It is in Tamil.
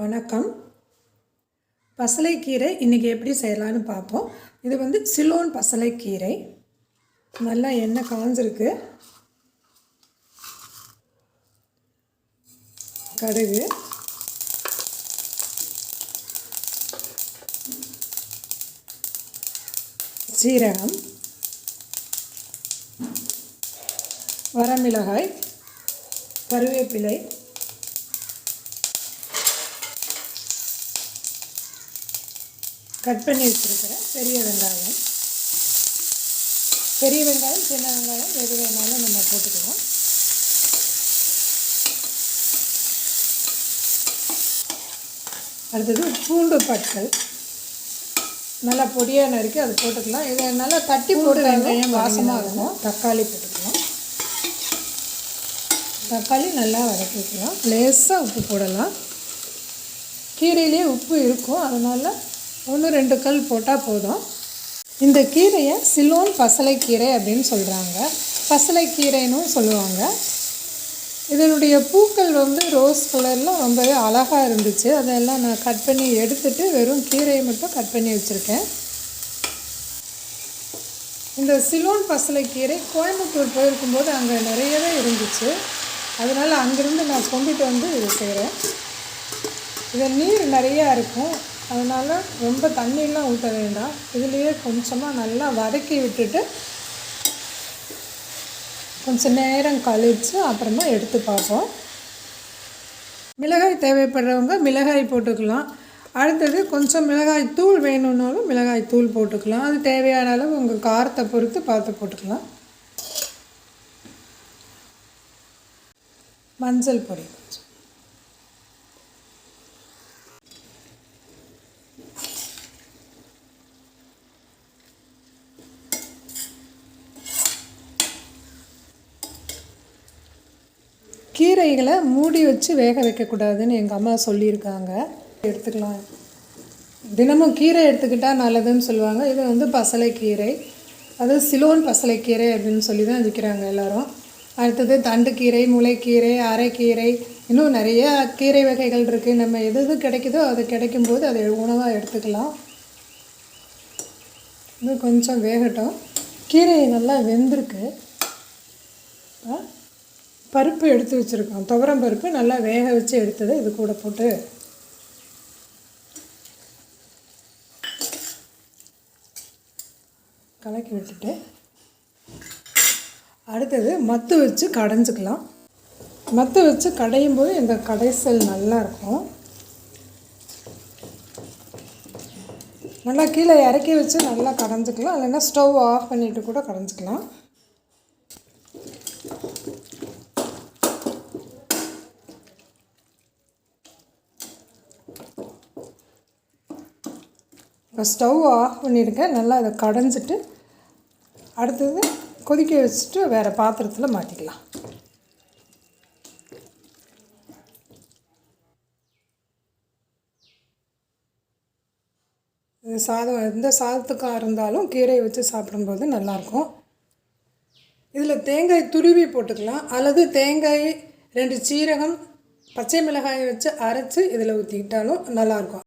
வணக்கம். பசலைக்கீரை இன்றைக்கி எப்படி செய்யலான்னு பார்ப்போம். இது வந்து சிலோன் பசலைக்கீரை. நல்லா எண்ணெய் காஞ்சிருக்கு. கடுகு. சீரகம். வரமிளகாய். கருவேப்பிலை. கட் பண்ணி வச்சுருக்கிறேன். பெரிய வெங்காயம். பெரிய வெங்காயம் சின்ன வெங்காயம் எது வேணாலும் நம்ம போட்டுக்கலாம். அடுத்தது பூண்டு பற்கள் நல்லா பொடியாக நறுக்கி அது போட்டுக்கலாம். இதை நல்லா தட்டி போட்டு வெங்காயம் வாசமாக இருக்கும். தக்காளி போட்டுக்கலாம். தக்காளி நல்லா வதக்கிக்கலாம் லேசாக உப்பு போடலாம். கீரையிலே உப்பு இருக்கும். அதனால் ஒன்று ரெண்டு கல் போட்டால் போதும். இந்த கீரையை சிலோன் பசலைக்கீரை அப்படின்னு சொல்கிறாங்க பசலைக்கீரைன்னு சொல்லுவாங்க. இதனுடைய பூக்கள் வந்து ரோஸ் கலரில் ரொம்பவே அழகாக இருந்துச்சு. அதெல்லாம் நான் கட் பண்ணி எடுத்துட்டு வெறும் கீரையை மட்டும் கட் பண்ணி வச்சுருக்கேன். இந்த சிலோன் பசலைக்கீரை கோயம்புத்தூர் போயிருக்கும்போது அங்கே நிறையவே இருந்துச்சு. அதனால் அங்கேருந்து நான் கொண்டுட்டு வந்து இது செய்கிறேன் இதில் நீர் நிறையா இருக்கும். அதனால் ரொம்ப தண்ணியெலாம் ஊற்ற வேண்டாம். இதுலேயே கொஞ்சமாக நல்லா வதக்கி விட்டுட்டு கொஞ்சம் நேரம் கழித்து அப்புறமா எடுத்து பார்ப்போம். மிளகாய் தேவைப்படுறவங்க மிளகாய் போட்டுக்கலாம். அடுத்தது கொஞ்சம் மிளகாய் தூள் வேணும்னாலும் மிளகாய் தூள் போட்டுக்கலாம். அது தேவையான அளவு உங்கள் காரத்தை பொறுத்து பார்த்து போட்டுக்கலாம். மஞ்சள் பொடி. கீரைகளை மூடி வச்சு வேக வைக்கக்கூடாதுன்னு எங்கள் அம்மா சொல்லியிருக்காங்க. எடுத்துக்கலாம். தினமும் கீரை எடுத்துக்கிட்டால் நல்லதுன்னு சொல்லுவாங்க. இது வந்து பசலைக்கீரை. அது சிலோன் பசலைக்கீரை அப்படின்னு சொல்லி தான் விற்கிறாங்க எல்லோரும். அடுத்தது தண்டுக்கீரை முளைக்கீரை அரைக்கீரை. இன்னும் நிறைய கீரை வகைகள் இருக்குது நம்ம எது எது கிடைக்குதோ அது கிடைக்கும்போது அதை உணவாக எடுத்துக்கலாம். இது கொஞ்சம் வேகட்டும். கீரை நல்லா வெந்திருக்கு. பருப்பு எடுத்து வச்சுருக்கோம். துவரம் பருப்பு நல்லா வேக வச்சு எடுத்தது இது கூட போட்டு கலக்கி விட்டுட்டு அடுத்தது மத்து வச்சு கடைஞ்சிக்கலாம். மத்து வச்சு கடையும் போது இந்த கடைசல் நல்லாயிருக்கும் நல்லா கீழே இறக்கி வச்சு நல்லா கடைஞ்சிக்கலாம். இல்லைன்னா ஸ்டவ் ஆஃப் பண்ணிவிட்டு கூட கடைஞ்சிக்கலாம். இப்போ ஸ்டவ் ஆஃப் பண்ணியிருக்கேன் நல்லா அதை கடைஞ்சிட்டு அடுத்தது கொதிக்க வச்சுட்டு வேறு பாத்திரத்தில் மாற்றிக்கலாம் சாதம் எந்த சாதத்துக்காக இருந்தாலும் கீரையை வச்சு சாப்பிடும்போது நல்லாயிருக்கும். இதில் தேங்காய் துருவி போட்டுக்கலாம். அல்லது தேங்காய் ரெண்டு சீரகம் பச்சை மிளகாயை வச்சு அரைச்சி இதில் ஊற்றிக்கிட்டாலும் நல்லாயிருக்கும்.